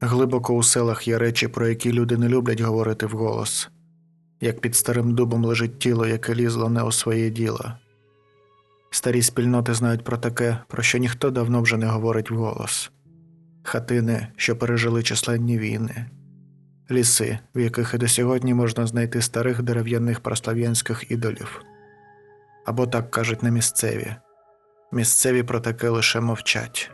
Глибоко у селах є речі, про які люди не люблять говорити вголос, як під старим дубом лежить тіло, яке лізло не у своє діло. Старі спільноти знають про таке, про що ніхто давно вже не говорить вголос хатини, що пережили численні війни, ліси, в яких і до сьогодні можна знайти старих дерев'яних прослав'янських ідолів. Або так кажуть не місцеві. Місцеві про таке лише мовчать.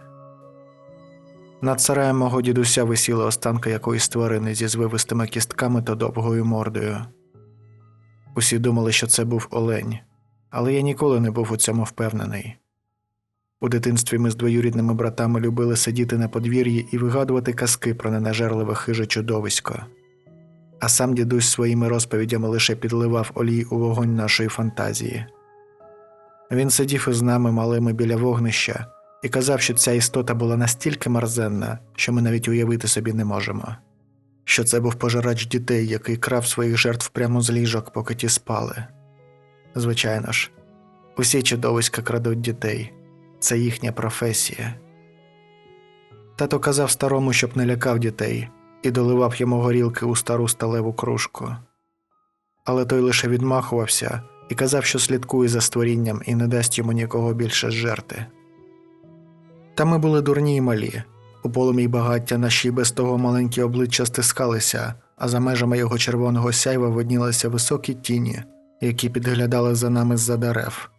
Над сараєм мого дідуся висіли останки якоїсь тварини зі звивистими кістками та довгою мордою. Усі думали, що це був олень, але я ніколи не був у цьому впевнений. У дитинстві ми з двоюрідними братами любили сидіти на подвір'ї і вигадувати казки про ненажерливе хиже чудовисько. А сам дідусь своїми розповідями лише підливав олій у вогонь нашої фантазії. Він сидів із нами малими біля вогнища і казав, що ця істота була настільки марзенна, що ми навіть уявити собі не можемо. Що це був пожирач дітей, який крав своїх жертв прямо з ліжок, поки ті спали. Звичайно ж, усі чудовиська крадуть дітей це їхня професія. Тато казав старому, щоб не лякав дітей, і доливав йому горілки у стару сталеву кружку. Але той лише відмахувався і казав, що слідкує за створінням і не дасть йому нікого більше зжерти. Та ми були дурні й малі. У полум'ї багаття наші без того маленькі обличчя стискалися, а за межами його червоного сяйва виднілися високі тіні, які підглядали за нами з-за дерев.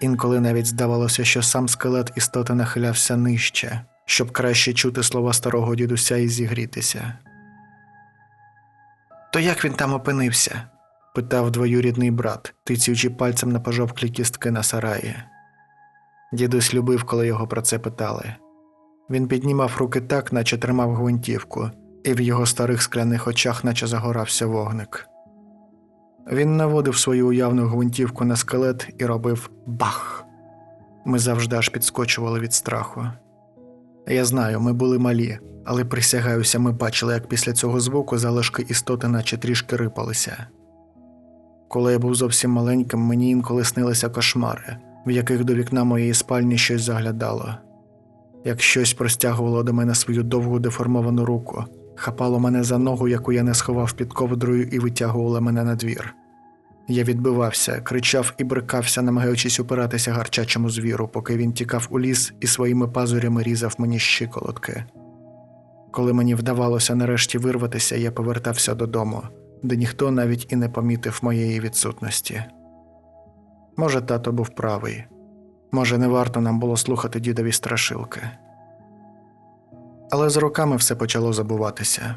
Інколи навіть здавалося, що сам скелет істоти нахилявся нижче, щоб краще чути слова старого дідуся і зігрітися. То як він там опинився? питав двоюрідний брат, тицюючи пальцем на пожовклі кістки на сараї. Дідусь любив, коли його про це питали. Він піднімав руки так, наче тримав гвинтівку, і в його старих скляних очах наче загорався вогник. Він наводив свою уявну гвинтівку на скелет і робив бах. Ми завжди аж підскочували від страху. Я знаю, ми були малі, але присягаюся, ми бачили, як після цього звуку залишки істоти наче трішки рипалися. Коли я був зовсім маленьким, мені інколи снилися кошмари, в яких до вікна моєї спальні щось заглядало. Як щось простягувало до мене свою довгу деформовану руку, хапало мене за ногу, яку я не сховав під ковдрою, і витягувало мене на двір. Я відбивався, кричав і брикався, намагаючись упиратися гарчачому звіру, поки він тікав у ліс і своїми пазурями різав мені щиколотки. Коли мені вдавалося нарешті вирватися, я повертався додому, де ніхто навіть і не помітив моєї відсутності. Може, тато був правий, може, не варто нам було слухати дідові страшилки. Але з роками все почало забуватися.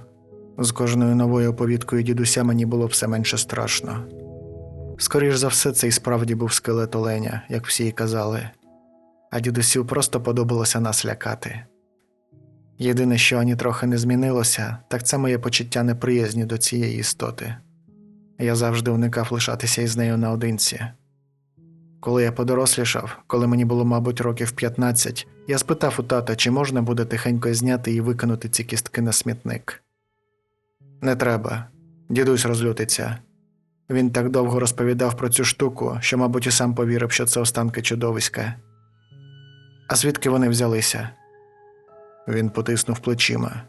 З кожною новою оповідкою дідуся мені було все менше страшно. Скоріш за все, це і справді був скелет оленя, як всі й казали, а дідусю просто подобалося нас лякати. Єдине, що ані трохи не змінилося, так це моє почуття неприязні до цієї істоти. Я завжди уникав лишатися із нею наодинці. Коли я подорослішав, коли мені було, мабуть, років 15, я спитав у тата, чи можна буде тихенько зняти і викинути ці кістки на смітник. Не треба, дідусь розлютиться. Він так довго розповідав про цю штуку, що, мабуть, і сам повірив, що це останки чудовиська. А звідки вони взялися? Він потиснув плечима.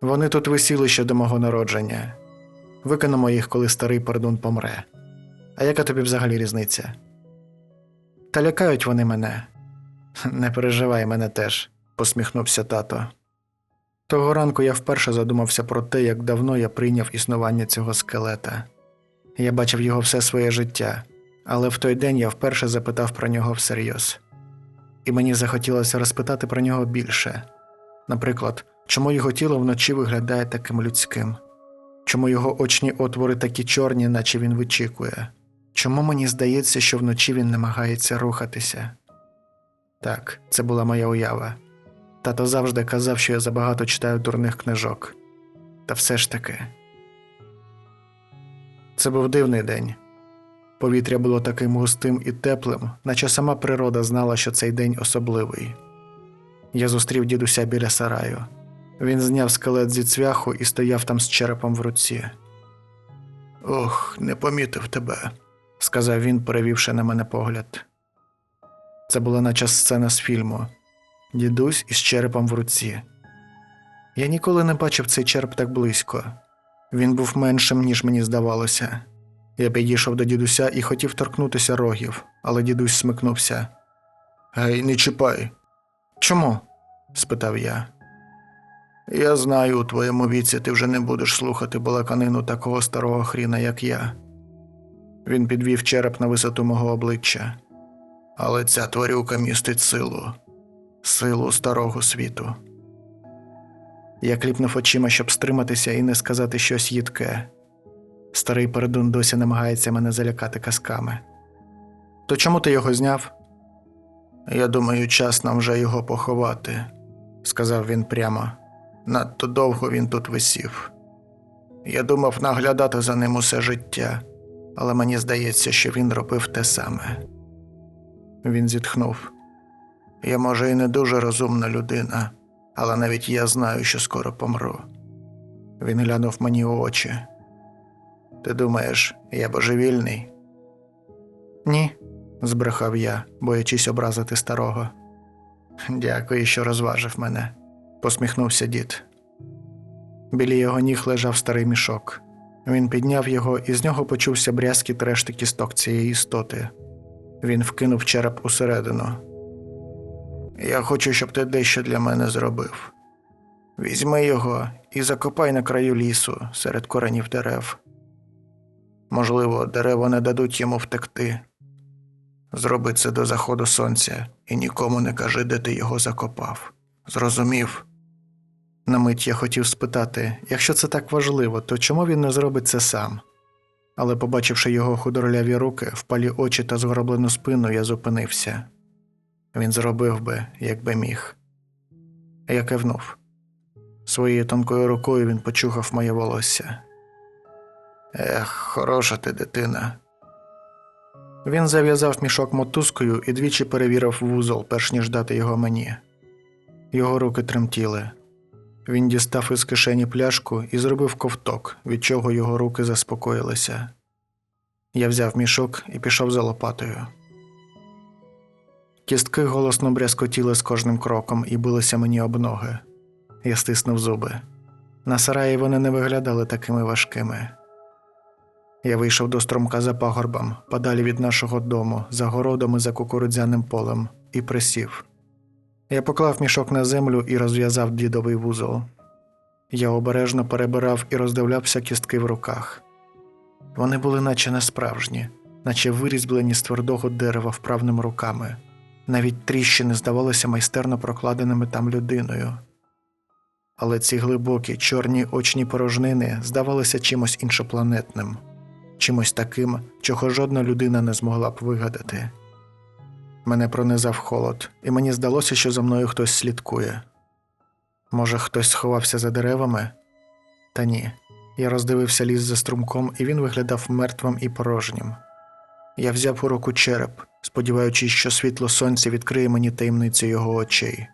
Вони тут висіли ще до мого народження. Викинемо їх, коли старий пердун помре. А яка тобі взагалі різниця? Та лякають вони мене. Не переживай мене теж, посміхнувся тато. Того ранку я вперше задумався про те, як давно я прийняв існування цього скелета. Я бачив його все своє життя, але в той день я вперше запитав про нього всерйоз. І мені захотілося розпитати про нього більше. Наприклад, чому його тіло вночі виглядає таким людським, чому його очні отвори такі чорні, наче він вичікує, чому мені здається, що вночі він намагається рухатися. Так, це була моя уява. Тато завжди казав, що я забагато читаю дурних книжок. Та все ж таки. Це був дивний день. Повітря було таким густим і теплим, наче сама природа знала, що цей день особливий. Я зустрів дідуся біля сараю. Він зняв скелет зі цвяху і стояв там з черепом в руці. Ох, не помітив тебе, сказав він, перевівши на мене погляд. Це була наче сцена з фільму Дідусь із черепом в руці. Я ніколи не бачив цей череп так близько. Він був меншим, ніж мені здавалося. Я підійшов до дідуся і хотів торкнутися рогів, але дідусь смикнувся. Гей, не чіпай. Чому? спитав я. Я знаю, у твоєму віці ти вже не будеш слухати балаканину такого старого хріна, як я. Він підвів череп на висоту мого обличчя. Але ця тварюка містить силу, силу старого світу. Я кліпнув очима, щоб стриматися і не сказати щось їдке. Старий передун досі намагається мене залякати казками. То чому ти його зняв? Я думаю, час нам вже його поховати, сказав він прямо. Надто довго він тут висів. Я думав наглядати за ним усе життя, але мені здається, що він робив те саме. Він зітхнув. Я, може, і не дуже розумна людина, але навіть я знаю, що скоро помру. Він глянув мені у очі. Ти думаєш, я божевільний? Ні, збрехав я, боячись образити старого. Дякую, що розважив мене, посміхнувся дід. Біля його ніг лежав старий мішок. Він підняв його, і з нього почувся брязкіт решти кісток цієї істоти. Він вкинув череп усередину. Я хочу, щоб ти дещо для мене зробив. Візьми його і закопай на краю лісу серед коренів дерев. Можливо, дерева не дадуть йому втекти. Зроби це до заходу сонця і нікому не кажи, де ти його закопав. Зрозумів? На мить я хотів спитати, якщо це так важливо, то чому він не зробить це сам? Але, побачивши його худорляві руки, впалі очі та згорблену спину, я зупинився. Він зробив би, якби міг. Я кивнув. Своєю тонкою рукою він почухав моє волосся. Ех, хороша ти дитина. Він зав'язав мішок мотузкою і двічі перевірив вузол, перш ніж дати його мені. Його руки тремтіли. Він дістав із кишені пляшку і зробив ковток, від чого його руки заспокоїлися. Я взяв мішок і пішов за лопатою. Кістки голосно брязкотіли з кожним кроком і билися мені об ноги. Я стиснув зуби. На сараї вони не виглядали такими важкими. Я вийшов до струмка за пагорбом, подалі від нашого дому, за городом і за кукурудзяним полем, і присів. Я поклав мішок на землю і розв'язав дідовий вузол. Я обережно перебирав і роздивлявся кістки в руках. Вони були наче не справжні, наче вирізблені з твердого дерева вправними руками. Навіть тріщини здавалися майстерно прокладеними там людиною. Але ці глибокі чорні очні порожнини здавалися чимось іншопланетним, чимось таким, чого жодна людина не змогла б вигадати. Мене пронизав холод, і мені здалося, що за мною хтось слідкує. Може, хтось сховався за деревами? Та ні. Я роздивився ліс за струмком, і він виглядав мертвим і порожнім. Я взяв у руку череп, сподіваючись, що світло сонця відкриє мені таємницю його очей.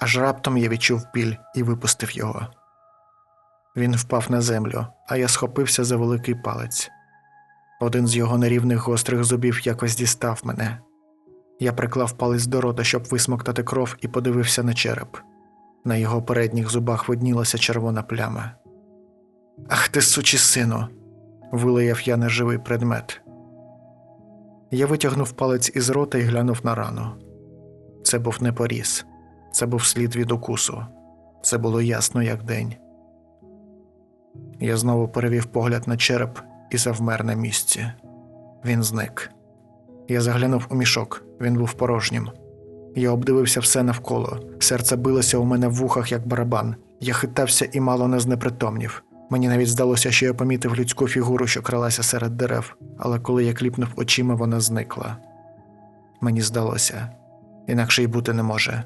Аж раптом я відчув біль і випустив його. Він впав на землю, а я схопився за великий палець. Один з його нерівних гострих зубів якось дістав мене. Я приклав палець до рота, щоб висмоктати кров, і подивився на череп. На його передніх зубах виднілася червона пляма. Ах ти, сучий сину! вилаяв я неживий предмет. Я витягнув палець із рота і глянув на рану. Це був не поріз, це був слід від укусу. Це було ясно, як день. Я знову перевів погляд на череп і завмер на місці. Він зник. Я заглянув у мішок, він був порожнім. Я обдивився все навколо, серце билося у мене в вухах, як барабан. Я хитався і мало не знепритомнів. Мені навіть здалося, що я помітив людську фігуру, що кралася серед дерев, але коли я кліпнув очима, вона зникла. Мені здалося, інакше й бути не може.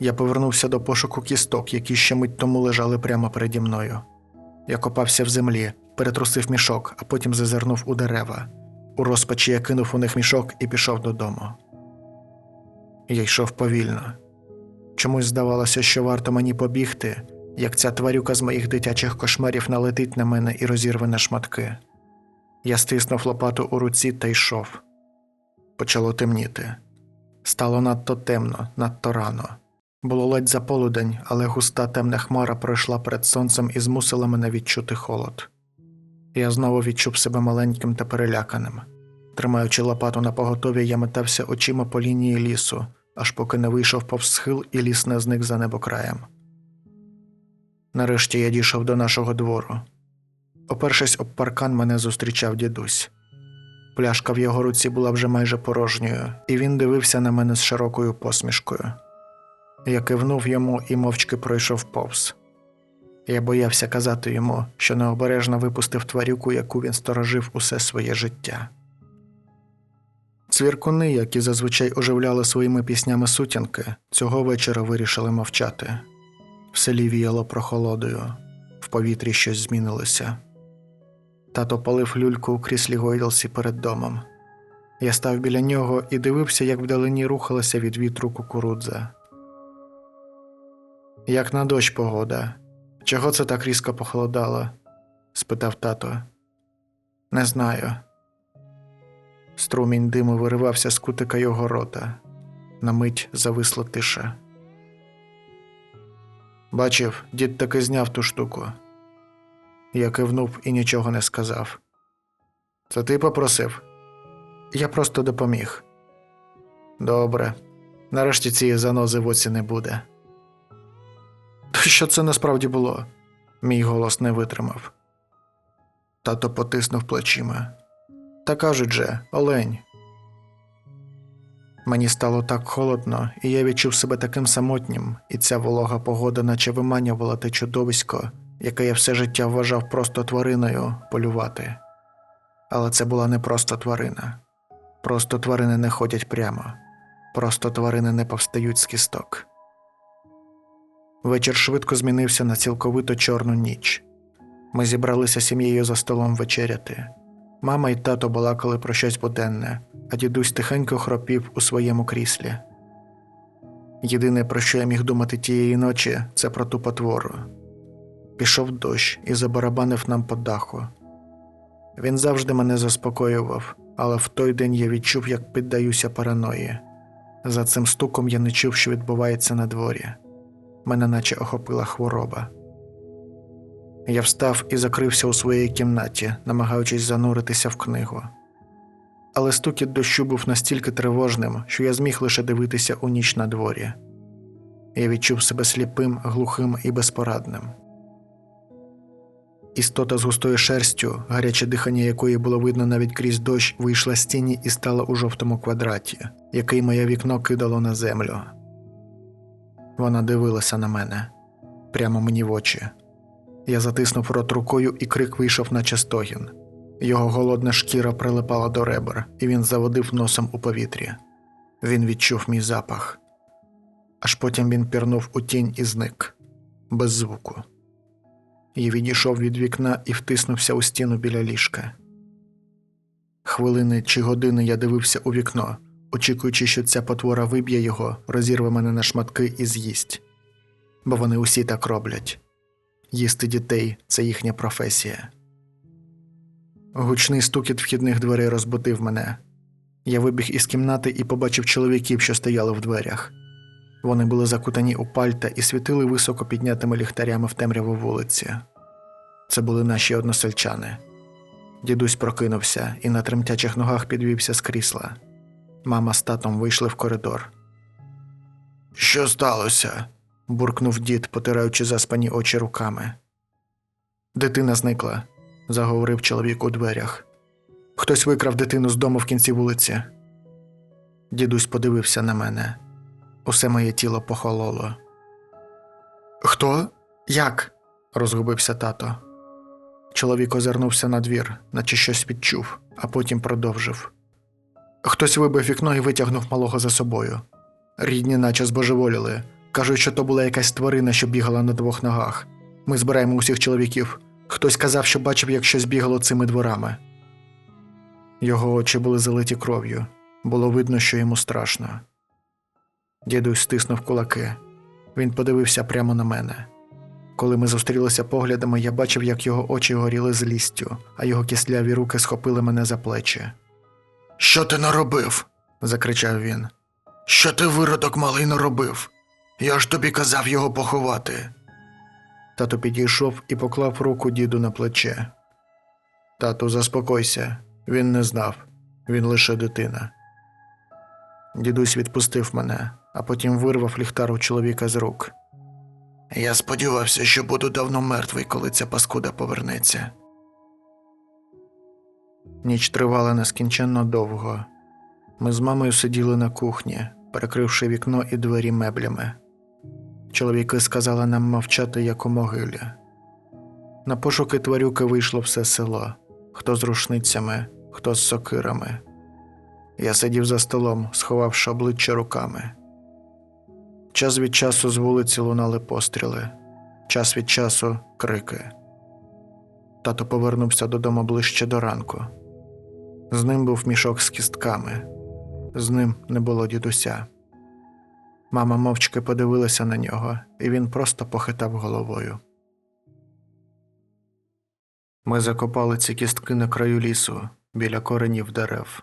Я повернувся до пошуку кісток, які ще мить тому лежали прямо переді мною. Я копався в землі, перетрусив мішок, а потім зазирнув у дерева. У розпачі я кинув у них мішок і пішов додому. Я йшов повільно. Чомусь здавалося, що варто мені побігти, як ця тварюка з моїх дитячих кошмарів налетить на мене і розірве на шматки. Я стиснув лопату у руці та йшов. Почало темніти. Стало надто темно, надто рано. Було ледь за полудень, але густа темна хмара пройшла перед сонцем і змусила мене відчути холод. Я знову відчув себе маленьким та переляканим. Тримаючи лопату на поготові, я метався очима по лінії лісу, аж поки не вийшов повз схил і ліс не зник за небокраєм. Нарешті я дійшов до нашого двору. Опершись об паркан, мене зустрічав дідусь. Пляшка в його руці була вже майже порожньою, і він дивився на мене з широкою посмішкою. Я кивнув йому і мовчки пройшов повз. Я боявся казати йому, що необережно випустив тварюку, яку він сторожив усе своє життя. Цвіркуни, які зазвичай оживляли своїми піснями сутінки, цього вечора вирішили мовчати. В селі віяло прохолодою, в повітрі щось змінилося. Тато палив люльку у кріслі гойдалсі перед домом. Я став біля нього і дивився, як вдалині рухалася від вітру кукурудза. Як на дощ погода. Чого це так різко похолодало? спитав тато. Не знаю. Струмінь диму виривався з кутика його рота. На мить зависла тиша. Бачив, дід таки зняв ту штуку. Я кивнув і нічого не сказав. Це ти попросив? Я просто допоміг. Добре. Нарешті цієї занози в оці не буде. Що це насправді було? Мій голос не витримав. Тато потиснув плечима. Та кажуть же, олень. Мені стало так холодно, і я відчув себе таким самотнім, і ця волога погода наче виманювала те чудовисько, яке я все життя вважав просто твариною полювати. Але це була не просто тварина. Просто тварини не ходять прямо, просто тварини не повстають з кісток. Вечір швидко змінився на цілковито чорну ніч. Ми зібралися сім'єю за столом вечеряти. Мама і тато балакали про щось буденне, а дідусь тихенько хропів у своєму кріслі. Єдине, про що я міг думати тієї ночі, це про ту потвору. Пішов дощ і забарабанив нам по даху. Він завжди мене заспокоював, але в той день я відчув, як піддаюся параної. За цим стуком я не чув, що відбувається на дворі. Мене наче охопила хвороба. Я встав і закрився у своїй кімнаті, намагаючись зануритися в книгу. Але стукіт дощу був настільки тривожним, що я зміг лише дивитися у ніч на дворі. Я відчув себе сліпим, глухим і безпорадним. Істота з густою шерстю, гаряче дихання якої було видно навіть крізь дощ, вийшла з тіні і стала у жовтому квадраті, який моє вікно кидало на землю. Вона дивилася на мене прямо мені в очі. Я затиснув рот рукою, і крик вийшов наче стогін. Його голодна шкіра прилипала до ребер, і він заводив носом у повітрі. Він відчув мій запах. Аж потім він пірнув у тінь і зник без звуку. Я відійшов від вікна і втиснувся у стіну біля ліжка. Хвилини чи години я дивився у вікно, очікуючи, що ця потвора виб'є його, розірве мене на шматки і з'їсть. Бо вони усі так роблять їсти дітей це їхня професія. Гучний стукіт вхідних дверей розбудив мене. Я вибіг із кімнати і побачив чоловіків, що стояли в дверях. Вони були закутані у пальта і світили високо піднятими ліхтарями в темряву вулиці. Це були наші односельчани. Дідусь прокинувся і на тремтячих ногах підвівся з крісла. Мама з татом вийшли в коридор. Що сталося? буркнув дід, потираючи заспані очі руками. Дитина зникла, заговорив чоловік у дверях. Хтось викрав дитину з дому в кінці вулиці. Дідусь подивився на мене. Усе моє тіло похололо. Хто? Як? розгубився тато. Чоловік озирнувся на двір, наче щось відчув, а потім продовжив. Хтось вибив вікно і витягнув малого за собою. Рідні, наче збожеволіли. Кажуть, що то була якась тварина, що бігала на двох ногах. Ми збираємо усіх чоловіків. Хтось казав, що бачив, як щось бігало цими дворами. Його очі були залиті кров'ю. Було видно, що йому страшно. Дідусь стиснув кулаки. Він подивився прямо на мене. Коли ми зустрілися поглядами, я бачив, як його очі горіли злістю, а його кисляві руки схопили мене за плечі. Що ти наробив? закричав він. Що ти виродок малий наробив? Я ж тобі казав його поховати. Тато підійшов і поклав руку діду на плече. Тату, заспокойся, він не знав, він лише дитина. Дідусь відпустив мене, а потім вирвав ліхтар у чоловіка з рук. Я сподівався, що буду давно мертвий, коли ця паскуда повернеться. Ніч тривала нескінченно довго. Ми з мамою сиділи на кухні, перекривши вікно і двері меблями. Чоловіки сказали нам мовчати, як у могилі. На пошуки тварюки вийшло все село хто з рушницями, хто з сокирами. Я сидів за столом, сховавши обличчя руками. Час від часу з вулиці лунали постріли, час від часу крики. Тато повернувся додому ближче до ранку. З ним був мішок з кістками, з ним не було дідуся. Мама мовчки подивилася на нього, і він просто похитав головою. Ми закопали ці кістки на краю лісу, біля коренів дерев.